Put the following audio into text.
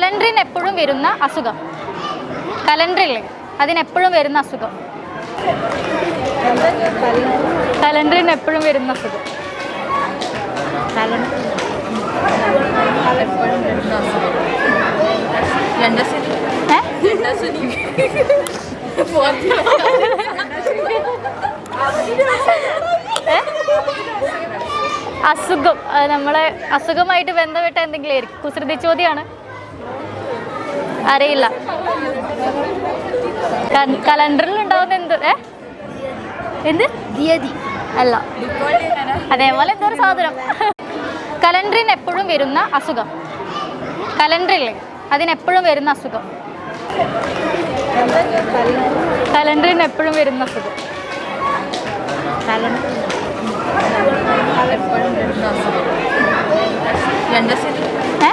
കലണ്ടറിന് എപ്പോഴും വരുന്ന അസുഖം. കലണ്ടറിൽ അതിനെപ്പോഴും വരുന്ന അസുഖം. കലണ്ടറിന് എപ്പോഴും വരുന്ന അസുഖം? അസുഖം. നമ്മളെ അസുഖമായിട്ട് ബന്ധപ്പെട്ട എന്തെങ്കിലും ആയിരിക്കും. കുസൃതി ചോദ്യമാണ്. അറിയില്ല. കലണ്ടറിൽ ഉണ്ടാവുന്ന എന്ത്? ഏ? എന്ത്? തീയതി. അല്ല. അതേപോലെ എന്തോ ഒരു സാധനം? കലണ്ടറിന് എപ്പോഴും വരുന്ന അസുഖം. കലണ്ടറിൽ അതിനെപ്പോഴും വരുന്ന അസുഖം. കലണ്ടറിന് എപ്പോഴും വരുന്ന അസുഖം. ഏ?